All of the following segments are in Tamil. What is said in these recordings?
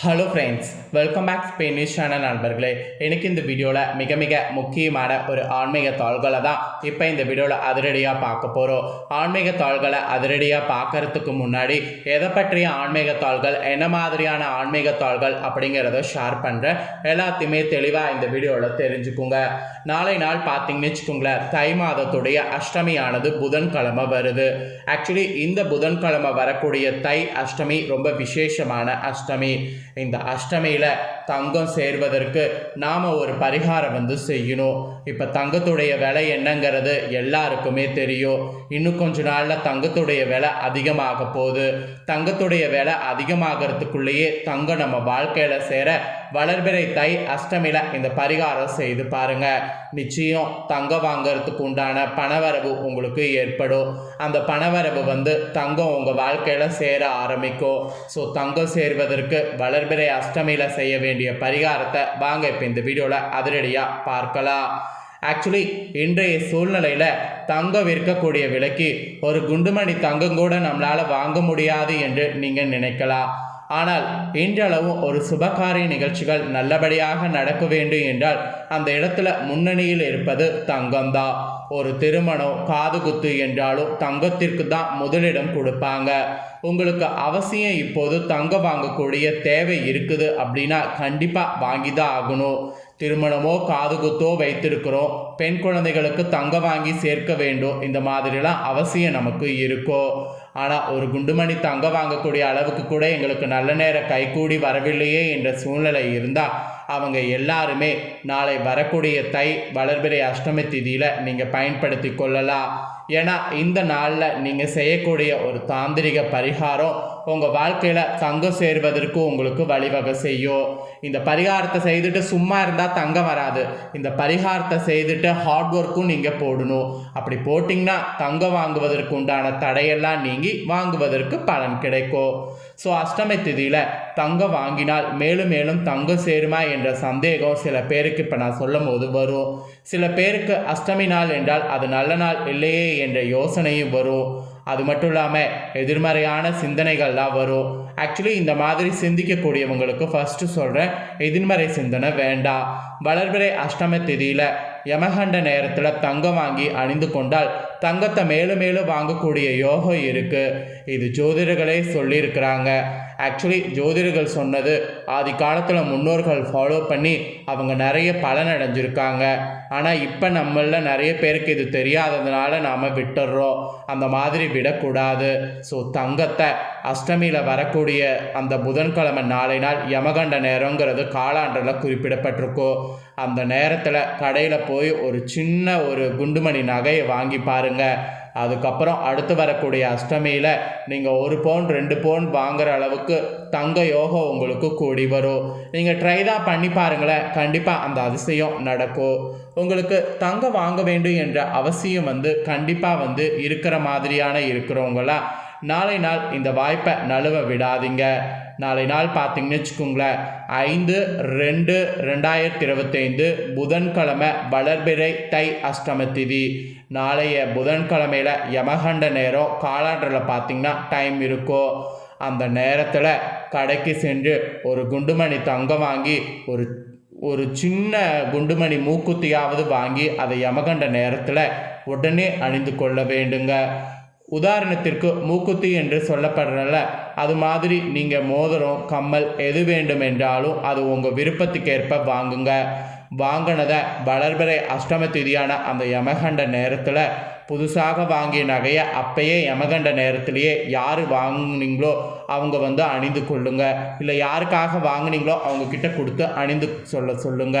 Hello friends welcome back Spain news channel நண்பர்களே. எனக்கு இந்த வீடியோவில் மிக மிக முக்கியமான ஒரு ஆன்மீக தாள்களை தான் இப்போ இந்த வீடியோவில் அதிரடியாக பார்க்க போகிறோம் ஆன்மீக தாள்களை அதிரடியாக பார்க்கறதுக்கு முன்னாடி எதை பற்றிய ஆன்மீக தாள்கள் என்ன மாதிரியான ஆன்மீக தாள்கள் அப்படிங்கிறத ஷேர் பண்ணுறேன் எல்லாத்தையுமே தெளிவாக இந்த வீடியோவில் தெரிஞ்சுக்குங்க. நாளை நாள் பார்த்தீங்கன்னு வச்சுக்கோங்களேன் தை மாதத்துடைய அஷ்டமியானது புதன்கிழமை வருது. ஆக்சுவலி இந்த புதன்கிழமை வரக்கூடிய தை அஷ்டமி ரொம்ப விசேஷமான அஷ்டமி. இந்த அஷ்டமியில் தங்கம் சேர்வதற்கு நாம் ஒரு பரிகாரம் வந்து செய்யணும். இப்போ தங்கத்துடைய விலை என்னங்கிறது எல்லாருக்குமே தெரியும். இன்னும் கொஞ்ச நாளில் தங்கத்துடைய விலை அதிகமாக போகுது. தங்கத்துடைய விலை அதிகமாகிறதுக்குள்ளேயே தங்கம் நம்ம வாழ்க்கையில் சேர வளர்பிறை தை அஷ்டமியில் இந்த பரிகாரம் செய்து பாருங்க. நிச்சயம் தங்கம் வாங்கிறதுக்கு உண்டான பணவரவு உங்களுக்கு ஏற்படும். அந்த பணவரவு வந்து தங்கம் உங்கள் வாழ்க்கையில் சேர ஆரம்பிக்கும். ஸோ தங்கம் சேர்வதற்கு வளர்பிறை அஷ்டமியில் செய்ய வேண்டிய பரிகாரத்தை வாங்க இப்போ இந்த வீடியோவில் அதிரடியாக பார்க்கலாம். ஆக்சுவலி இன்றைய சூழ்நிலையில் தங்கம் விற்கக்கூடிய விலைக்கு ஒரு குண்டுமணி தங்கம் கூட நம்மளால் வாங்க முடியாது என்று நீங்கள் நினைக்கலாம். ஆனால் இன்றளவும் ஒரு சுபகாரிய நிகழ்ச்சிகள் நல்லபடியாக நடக்க வேண்டும் என்றால் அந்த இடத்துல முன்னணியில் இருப்பது தங்கம்தான் ஒரு திருமணம் காது குத்து என்றாலும் தங்கத்திற்கு தான் முதலிடம் கொடுப்பாங்க. உங்களுக்கு அவசியம் இப்போது தங்கம் வாங்கக்கூடிய தேவை இருக்குது அப்படின்னா கண்டிப்பாக வாங்கி தான் ஆகணும். திருமணமோ காது குத்தோ வைத்திருக்கிறோம். பெண் குழந்தைகளுக்கு தங்கம் வாங்கி சேர்க்க வேண்டும். இந்த மாதிரிலாம் அவசியம் நமக்கு இருக்கும் ஆனால் ஒரு குண்டுமணி தங்கம் வாங்கக்கூடிய அளவுக்கு கூட எங்களுக்கு நல்ல நேரம் கைகூடி வரவில்லையே என்ற சூழ்நிலை இருந்தால் அவங்க எல்லாருமே நாளை வரக்கூடிய தை வளர்பிறை அஷ்டமி திதியில் நீங்கள் பயன்படுத்தி கொள்ளலாம். ஏன்னா இந்த நாளில் நீங்கள் செய்யக்கூடிய ஒரு தாந்திரிக பரிகாரம் உங்கள் வாழ்க்கையில் தங்கம் சேர்வதற்கு உங்களுக்கு வழிவகை செய்யும். இந்த பரிகாரத்தை செய்துட்டு சும்மா இருந்தால் தங்கம் வராது. இந்த பரிகாரத்தை செய்துட்டு ஹார்ட் ஒர்க்கும் நீங்கள் போடணும். அப்படி போட்டிங்கன்னா தங்கம் வாங்குவதற்கு உண்டான தடையெல்லாம் நீங்கி வாங்குவதற்கு பலன் கிடைக்கும். ஸோ அஷ்டமி திதியில் தங்கம் வாங்கினால் மேலும் மேலும் தங்கம் சேருமா என்ற சந்தேகம் சில பேருக்கு இப்போ நான் சொல்லும் போது வரும். சில பேருக்கு அஷ்டமி நாள் என்றால் அது நல்ல நாள் இல்லையே என்ற யோசனையும் வரும். அது மட்டும் இல்லாமல் எதிர்மறையான சிந்தனைகள்லாம் வரும். ஆக்சுவலி இந்த மாதிரி சிந்திக்கக்கூடியவங்களுக்கு ஃபஸ்ட்டு சொல்கிறேன் எதிர்மறை சிந்தனை வேண்டாம். வளர்பிறை அஷ்டம திதியில் யமகண்ட நேரத்தில் தங்கம் வாங்கி அணிந்து கொண்டால் தங்கத்தை மேலும் மேலும் வாங்கக்கூடிய யோகம் இருக்குது இது ஜோதிடர்களே சொல்லியிருக்கிறாங்க. ஆக்சுவலி ஜோதிடர்கள் சொன்னது ஆதி காலத்தில் முன்னோர்கள் ஃபாலோ பண்ணி அவங்க நிறைய பலன் அடைஞ்சிருக்காங்க. ஆனால் இப்போ நம்மளில் நிறைய பேருக்கு இது தெரியாததுனால நாம் விட்டுடுறோம் அந்த மாதிரி விடக்கூடாது. ஸோ தங்கத்தை அஷ்டமியில் வரக்கூடிய அந்த புதன்கிழமை நாளை நாள் யமகண்ட நேரங்கிறது காலாண்டில் குறிப்பிடப்பட்டிருக்கோ. அந்த நேரத்தில் கடையில் போய் ஒரு சின்ன ஒரு குண்டுமணி நகையை வாங்கி பாருங்கள் அதுக்கப்புறம் அடுத்து வரக்கூடிய அஷ்டமியில் நீங்கள் ஒரு பவுன் ரெண்டு பவுன் வாங்குகிற அளவுக்கு தங்க யோகம் உங்களுக்கு கூடி வரும். நீங்கள் ட்ரை தான் பண்ணி பாருங்களேன். கண்டிப்பாக அந்த அதிசயம் நடக்கும். உங்களுக்கு தங்கம் வாங்க வேண்டும் என்ற அவசியம் வந்து கண்டிப்பாக வந்து இருக்கிற மாதிரியான இருக்கிறவங்களாம் நாளை நாள் இந்த வாய்ப்பை நழுவ விடாதீங்க. நாளை நாள் பார்த்தீங்கன்னு வச்சுக்கோங்களேன் ஐந்து ரெண்டு ரெண்டாயிரத்தி இருபத்தைந்து புதன்கிழமை வளர்பிறை தை அஷ்டம திதி. நாளைய புதன்கிழமையில் யமகண்ட நேரம் காலாண்டரில் பார்த்தீங்கன்னா டைம் இருக்கும் அந்த நேரத்தில் கடைக்கு சென்று ஒரு குண்டுமணி தங்கம் வாங்கி ஒரு ஒரு சின்ன குண்டுமணி மூக்குத்தியாவது வாங்கி அதை யமகண்ட நேரத்தில் உடனே அணிந்து கொள்ள வேண்டுங்க. உதாரணத்திற்கு மூக்குத்தி என்று சொல்லப்படுறல அது மாதிரி நீங்கள் மோதிரம் கம்மல் எது வேண்டும் என்றாலும் அது உங்கள் விருப்பத்துக்கேற்ப வாங்குங்க. வாங்கினதை வளர்பிறை அஷ்டம திதியான அந்த யமகண்ட நேரத்தில் புதுசாக வாங்கிய நகையை அப்பயே யமகண்ட நேரத்திலேயே யார் வாங்கினீங்களோ அவங்க வந்து அணிந்து கொள்ளுங்க. இல்லை யாருக்காக வாங்குனீங்களோ அவங்க கிட்ட கொடுத்து அணிந்து சொல்ல சொல்லுங்க.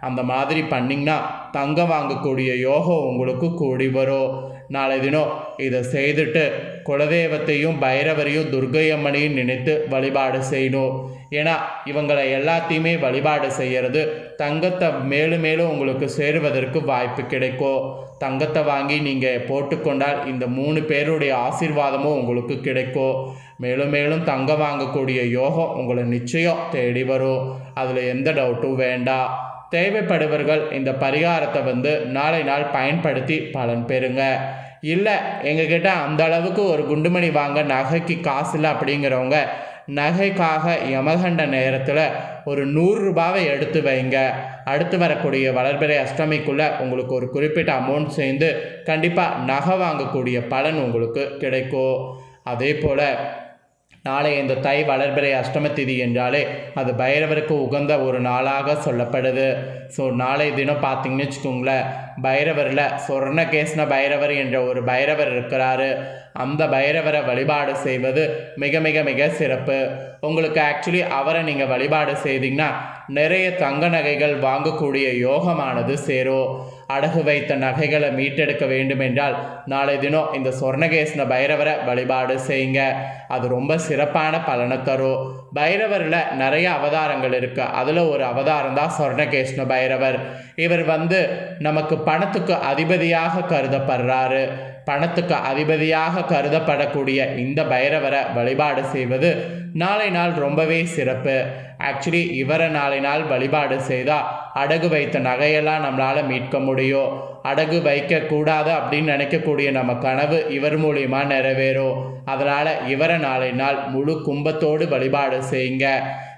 அந்த மாதிரி பண்ணிங்கன்னா தங்கம் வாங்கக்கூடிய யோகம் உங்களுக்கு கூடி வரும். நாளை தினம் இதை செய்துட்டு குலதெய்வத்தையும் பைரவரையும் துர்கையம்மனையும் நினைத்து வழிபாடு செய்யணும். ஏன்னா இவங்களை எல்லாத்தையுமே வழிபாடு செய்கிறது தங்கத்தை மேலும் மேலும் உங்களுக்கு சேருவதற்கு வாய்ப்பு கிடைக்கும். தங்கத்தை வாங்கி நீங்கள் போட்டுக்கொண்டால் இந்த மூணு பேருடைய ஆசீர்வாதமும் உங்களுக்கு கிடைக்கும். மேலும் மேலும் தங்கம் வாங்கக்கூடிய யோகம் உங்களை நிச்சயம் தேடி வரும். அதில் எந்த டவுட்டும் வேண்டாம். தேவைப்படுபவர்கள் இந்த பரிகாரத்தை வந்து நாளை நாள் பயன்படுத்தி பலன் பெறுங்க. இல்லை எங்ககிட்ட அந்த அளவுக்கு ஒரு குண்டுமணி வாங்க நகைக்கு காசு இல்லை அப்படிங்கிறவங்க நகைக்காக யமகண்ட நேரத்தில் ஒரு நூறு ரூபாவை எடுத்து வைங்க. அடுத்து வரக்கூடிய வளர்பிறை அஷ்டமிக்குள்ளே உங்களுக்கு ஒரு குறிப்பிட்ட அமௌண்ட் சேர்ந்து கண்டிப்பாக நகை வாங்கக்கூடிய பலன் உங்களுக்கு கிடைக்கும். அதே போல் நாளை இந்த தை வளர்பிறை அஷ்டம திதி என்றாலே அது பைரவருக்கு உகந்த ஒரு நாளாக சொல்லப்படுது. ஸோ நாளை தினம் பார்த்தீங்கன்னு வச்சுக்கோங்களேன் பைரவரில் சொர்ணகேஸ்ன பைரவர் என்ற ஒரு பைரவர் இருக்கிறாரு. அந்த பைரவரை வழிபாடு செய்வது மிக மிக மிக சிறப்பு. உங்களுக்கு ஆக்சுவலி அவரை நீங்கள் வழிபாடு செய்தீங்கன்னா நிறைய தங்க நகைகள் வாங்கக்கூடிய யோகமானது சேரும். அடகு வைத்த நகைகளை மீட்டெடுக்க வேண்டும் என்றால் நாளை தினம் இந்த சொர்ணகேசன பைரவரை வழிபாடு செய்யுங்க. அது ரொம்ப சிறப்பான பலனை தரும். பைரவரில் நிறைய அவதாரங்கள் இருக்குது அதில் ஒரு அவதாரம் தான் சொர்ணகேஸ்ன பைரவர். இவர் வந்து நமக்கு பணத்துக்கு அதிபதியாக கருதப்படுறாரு. பணத்துக்கு அதிபதியாக கருதப்படக்கூடிய இந்த பைரவரை வழிபாடு செய்வது நாளை நாள் ரொம்பவே சிறப்பு. ஆக்சுவலி இவரை நாளை நாள் வழிபாடு செய்தால் அடகு வைத்த நகையெல்லாம் நம்மளால் மீட்க முடியும். அடகு வைக்கக்கூடாது அப்படின்னு நினைக்கக்கூடிய நம்ம கனவு இவர் மூலியமாக நிறைவேறும். அதனால் இவரை நாளை நாள் முழு கும்பத்தோடு வழிபாடு செய்யுங்க.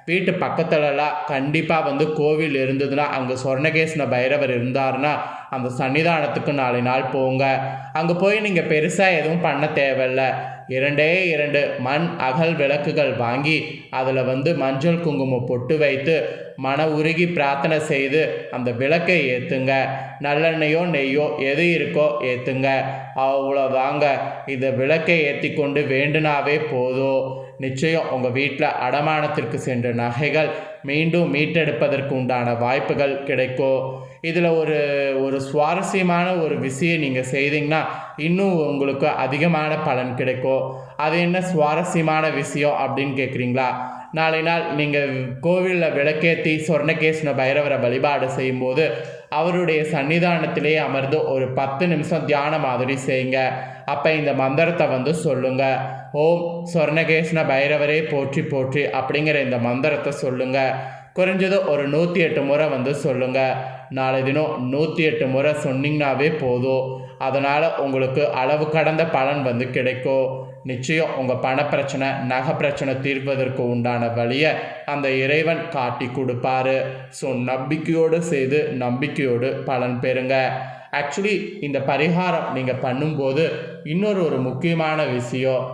வீட்டு பக்கத்துலலாம் கண்டிப்பாக வந்து கோவில் இருந்ததுன்னா அங்கே சொர்ணகேசன பைரவர் இருந்தாருன்னா அந்த சன்னிதானத்துக்கு நாலு நாள் போங்க. அங்கே போய் நீங்கள் பெருசாக எதுவும் பண்ண தேவையில்ல. இரண்டே இரண்டு மண் அகல் விளக்குகள் வாங்கி அதில் வந்து மஞ்சள் குங்குமம் பொட்டு வைத்து மன உருகி பிரார்த்தனை செய்து அந்த விளக்கை ஏற்றுங்க நல்லெண்ணெயோ நெய்யோ எது இருக்கோ ஏற்றுங்க அவ்வளோதாங்க இந்த விளக்கை ஏற்றி கொண்டு வேண்டுனாவே போதும். நிச்சயம் உங்கள் வீட்டில் அடமானத்திற்கு சென்ற நகைகள் மீண்டும் மீட்டெடுப்பதற்கு உண்டான வாய்ப்புகள் கிடைக்கும் இதில் ஒரு ஒரு சுவாரஸ்யமான ஒரு விஷயம் நீங்கள் செய்தீங்கன்னா இன்னும் உங்களுக்கு அதிகமான பலன் கிடைக்கும் அது என்ன சுவாரஸ்யமான விஷயம் அப்படின்னு கேட்குறீங்களா நாளை நாள் நீங்கள் கோவிலில் விளக்கேற்றி சொர்ணகேஸ்வர பைரவரை வழிபாடு செய்யும்போது அவருடைய சன்னிதானத்திலே அமர்ந்து ஒரு பத்து நிமிஷம் தியானம் மாதிரி செய்யுங்க. அப்போ இந்த மந்திரத்தை வந்து சொல்லுங்க. ஓம் சொர்ணகேஷ்ண பைரவரே போற்றி போற்றி அப்படிங்கிற இந்த மந்திரத்தை சொல்லுங்க. குறைஞ்சது ஒரு நூற்றி எட்டு முறை வந்து சொல்லுங்கள் நாளை தினம் நூற்றி எட்டு முறை சொன்னிங்கனாவே போதும். அதனால் உங்களுக்கு அளவு கடந்த பலன் வந்து கிடைக்கும். நிச்சயம் உங்கள் பணப்பிரச்சனை நகை பிரச்சனை தீர்ப்பதற்கு உண்டான வழியை அந்த இறைவன் காட்டி கொடுப்பாரு. ஸோ நம்பிக்கையோடு செய்து நம்பிக்கையோடு பலன் பெறுங்க. ஆக்சுவலி இந்த பரிகாரம் நீங்கள் பண்ணும்போது இன்னொரு ஒரு முக்கியமான விஷயம்.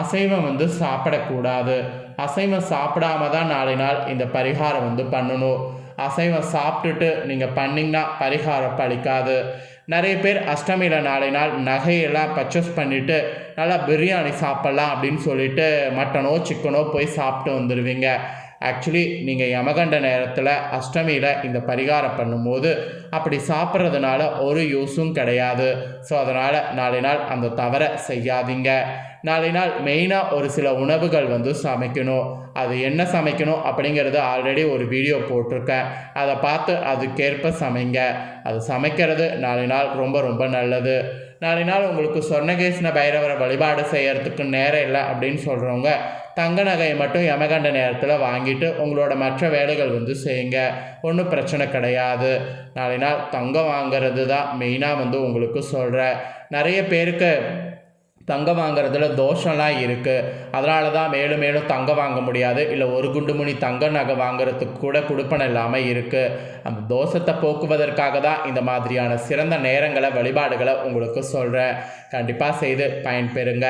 அசைவம் வந்து சாப்பிடக்கூடாது. அசைவம் சாப்பிடாம தான் நாளை நாள் இந்த பரிகாரம் வந்து பண்ணணும். அசைவம் சாப்பிட்டுட்டு நீங்கள் பண்ணிங்கன்னா பரிகாரம் பழிக்காது. நிறைய பேர் அஷ்டமியில் நாளை நாள் நகையெல்லாம் பர்ச்சேஸ் பண்ணிவிட்டு நல்லா பிரியாணி சாப்பிட்லாம் அப்படின்னு சொல்லிட்டு மட்டனோ சிக்கனோ போய் சாப்பிட்டு வந்துடுவீங்க ஆக்சுவலி நீங்கள் யமகண்ட நேரத்தில் அஷ்டமியில் இந்த பரிகாரம் பண்ணும்போது அப்படி சாப்பிட்றதுனால ஒரு யூஸும் கிடையாது. ஸோ அதனால் நாளை நாள் அந்த தவறை செய்யாதீங்க. நாளை நாள் மெயினாக ஒரு சில உணவுகள் வந்து சமைக்கணும். அது என்ன சமைக்கணும் அப்படிங்கிறது ஆல்ரெடி ஒரு வீடியோ போட்டிருக்கேன். அதை பார்த்து அதுக்கேற்ப சமைங்க. அது சமைக்கிறது நாளை நாள் ரொம்ப ரொம்ப நல்லது. நாளை நாள் உங்களுக்கு சொன்னகேசன பைரவரை வழிபாடு செய்யறதுக்கு நேரம் இல்லை அப்படின்னு சொல்கிறவங்க தங்க நகையை மட்டும் யமகண்ட நேரத்தில் வாங்கிட்டு உங்களோட மற்ற வேலைகள் வந்து செய்யுங்க. ஒன்றும் பிரச்சனை கிடையாது. நாளை நாள் தங்கம் வாங்கிறது தான் மெயினாக வந்து உங்களுக்கு சொல்கிறேன் நிறைய பேருக்கு தங்கம் வாங்குறதுல தோஷம்லாம் இருக்குது அதனால தான் மேலும் மேலும் தங்கம் வாங்க முடியாது. இல்லை ஒரு குண்டுமணி தங்க நகை வாங்குறதுக்கு கூட கொடுப்பன இல்லாமல் இருக்குது அந்த தோஷத்தை போக்குவதற்காக தான் இந்த மாதிரியான சிறந்த நேரங்களை வழிபாடுகளை உங்களுக்கு சொல்கிறேன் கண்டிப்பாக செய்து பயன்பெறுங்க.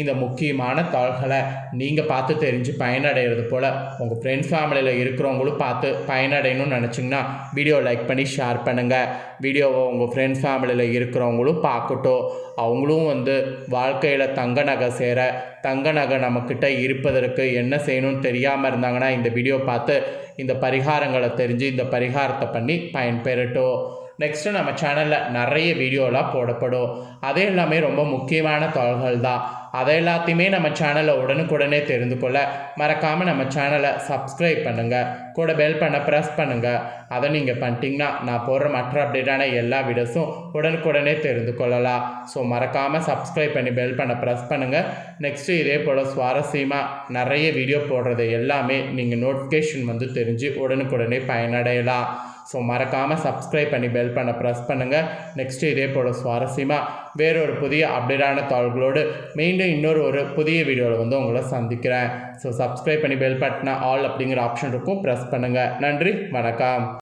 இந்த முக்கியமான தாள்களை நீங்கள் பார்த்து தெரிஞ்சு பயனடைகிறது போல் உங்கள் ஃப்ரெண்ட்ஸ் ஃபேமிலியில் இருக்கிறவங்களும் பார்த்து பயனடையணும்னு நினச்சிங்கன்னா வீடியோ லைக் பண்ணி ஷேர் பண்ணுங்கள் வீடியோவை உங்கள் ஃப்ரெண்ட்ஸ் ஃபேமிலியில் இருக்கிறவங்களும் பார்க்கட்டும். அவங்களும் வந்து வாழ்க்கையில் தங்க நகை சேர தங்க நகை நம்மக்கிட்ட இருப்பதற்கு என்ன செய்யணும்னு தெரியாமல் இருந்தாங்கன்னா இந்த வீடியோ பார்த்து இந்த பரிகாரங்களை தெரிஞ்சு இந்த பரிகாரத்தை பண்ணி பயன்பெறட்டும். நெக்ஸ்ட்டு நம்ம சேனலில் நிறைய வீடியோலாம் போடப்படும். அதே எல்லாமே ரொம்ப முக்கியமான தாள்கள் தான் அதை எல்லாத்தையுமே நம்ம சேனலை உடனுக்குடனே தெரிந்து கொள்ள மறக்காமல் நம்ம சேனலை சப்ஸ்கிரைப் பண்ணுங்கள் கூட பெல் பண்ண ப்ரெஸ் பண்ணுங்கள் அதை நீங்கள் பண்ணிட்டீங்கன்னா நான் போடுற மற்ற அப்டேட்டான எல்லா வீடியோஸும் உடனுக்குடனே தெரிந்து கொள்ளலாம். ஸோ மறக்காமல் சப்ஸ்கிரைப் பண்ணி பெல் பண்ண ப்ரெஸ் பண்ணுங்கள் நெக்ஸ்ட்டு இதே போல் சுவாரஸ்யமாக நிறைய வீடியோ போடுறது எல்லாமே நீங்கள் நோட்டிஃபிகேஷன் வந்து தெரிஞ்சு உடனுக்குடனே பயனடையலாம். ஸோ மறக்காமல் சப்ஸ்கிரைப் பண்ணி பெல் பண்ண ப்ரெஸ் பண்ணுங்கள் நெக்ஸ்ட்டு இதே போல் சுவாரஸ்யமாக வேறொரு புதிய அப்டேட்டான தாள்களோடு மீண்டும் இன்னொரு ஒரு புதிய வீடியோவில் வந்து உங்களை சந்திக்கிறேன். ஸோ சப்ஸ்கிரைப் பண்ணி பெல் பட்டினா ஆல் அப்படிங்கிற ஆப்ஷன் இருக்கும். ப்ரெஸ் பண்ணுங்கள் நன்றி. வணக்கம்.